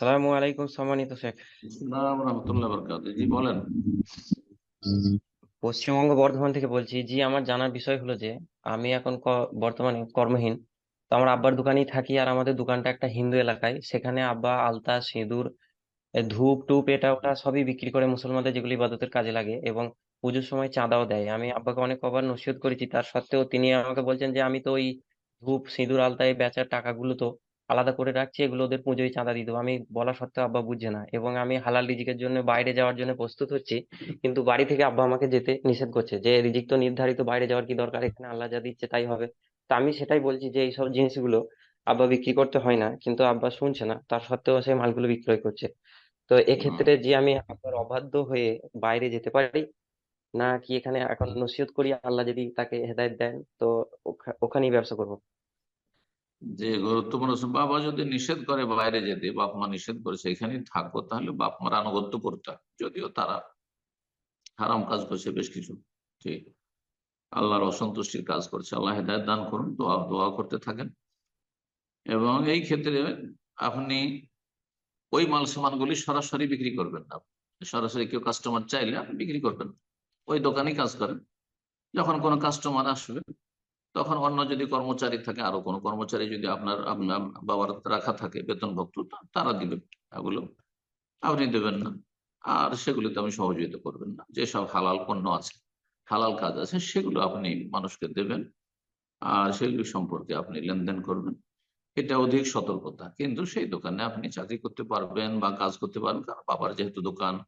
আসসালামু আলাইকুম সম্মানিত শেখ। রহমতুল্লাহ বরকাত জি বলেন। পশ্চিমবঙ্গ বর্ধমান থেকে বলছি জি আমার জানার বিষয় হলো যে আমি এখন বর্তমানে কর্মহীন। তো আমার আব্বার দোকানেই থাকি আর আমাদের দোকানটা একটা হিন্দু এলাকায়। সেখানে আব্বা আলতা সিঁদুর ধূপ টুপ এটা ওটা সবই বিক্রি করে মুসলমানদের যেগুলি ইবাদতের কাজে লাগে এবং পুজোর সময় চাঁদাও দেয়। আমি আব্বাকে অনেক কবার নসিহত করেছি তার সত্ত্বেও তিনি আমাকে বলছেন যে আমি তো ওই ধূপ সিঁদুর আলতা এই বেচার টাকাগুলো তো আলাদা করে রাখছি এগুলো ওদের পুজোয় চাঁদা দিয়ে দেবো। আমি বলা সত্ত্বেও আব্বা বুঝছে না এবং আমি হালাল রিজিকের জন্য বাইরে যাওয়ার জন্য প্রস্তুত হচ্ছি কিন্তু বাড়ি থেকে আব্বা আমাকে যেতে নিষেধ করছে যে রিজিক তো নির্ধারিত বাইরে যাওয়ার কি দরকার? এখানে আল্লাহ যা দিচ্ছে তাই হবে। তা আমি সেটাই বলছি যে এইসব জিনিসগুলো আব্বা বিক্রি করতে হয় না কিন্তু আব্বা শুনছে না তার সত্ত্বেও সেই মালগুলো বিক্রয় করছে। তো এক্ষেত্রে যে আমি আবার অবাধ্য হয়ে বাইরে যেতে পারি না কি এখানে এখন নসিহত করি আল্লাহ যদি তাকে হেদায়েত দেন তো ওখা- ওখানেই ব্যবসা করব। যে গুরুত্বপূর্ণ বাবা যদি নিষেধ করে বাইরে যেতে, বাপ মা নিষেধ করে সেখানেই থাকব, তাহলে বাপ মার আনুগত্য করতে যদিও তারা হারাম কাজ করছে বেশ কিছু। ঠিক। আল্লাহর অসন্তুষ্টির কাজ করছে। আল্লাহ হেদায়ত দান করুন, দোয়া দোয়া করতে থাকেন। এবং এই ক্ষেত্রে আপনি ওই মাল সামানগুলি সরাসরি বিক্রি করবেন না। সরাসরি কেউ কাস্টমার চাইলে আপনি বিক্রি করবেন। ওই দোকানেই কাজ করেন। যখন কোনো কাস্টমার আসবে তখন অন্য যদি কর্মচারী থাকে, আরও কোনো কর্মচারী যদি আপনার বাবার রাখা থাকে বেতনভুক্ত তা- তারা দিবে। এগুলো আপনি দেবেন না। আর সেগুলিতে আমি সহযোগিতা করবেন না। যেসব হালাল পণ্য আছে, হালাল কাজ আছে, সেগুলো আপনি মানুষকে দেবেন। আর সেগুলি সম্পর্কে আপনি লেনদেন করবেন। এটা অধিক সতর্কতা। কিন্তু সেই দোকানে আপনি চাকরি করতে পারবেন বা কাজ করতে পারবেন। কারণ বাবার যেহেতু দোকান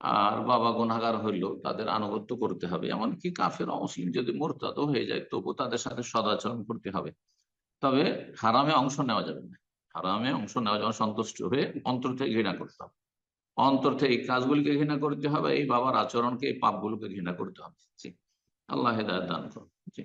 আর বাবা গুনাগার হইলেও তাদের আনুগত্য করতে হবে। এমনকি কাফের অমুসলিম যদি মোরতাদও হয়ে যায়, তবু তাদের সাথে সদাচরণ করতে হবে। তবে হারামে অংশ নেওয়া যাবে না। হারামে অংশ নেওয়া যাবে সন্তুষ্ট হয়ে অন্তর থেকে ঘৃণা করতে হবে। অন্তর থেকে এই কাজগুলিকে ঘৃণা করতে হবে, এই বাবার আচরণকে, এই পাপগুলোকে ঘৃণা করতে হবে। জি, আল্লাহ হেদায়ত দান করুন। জি।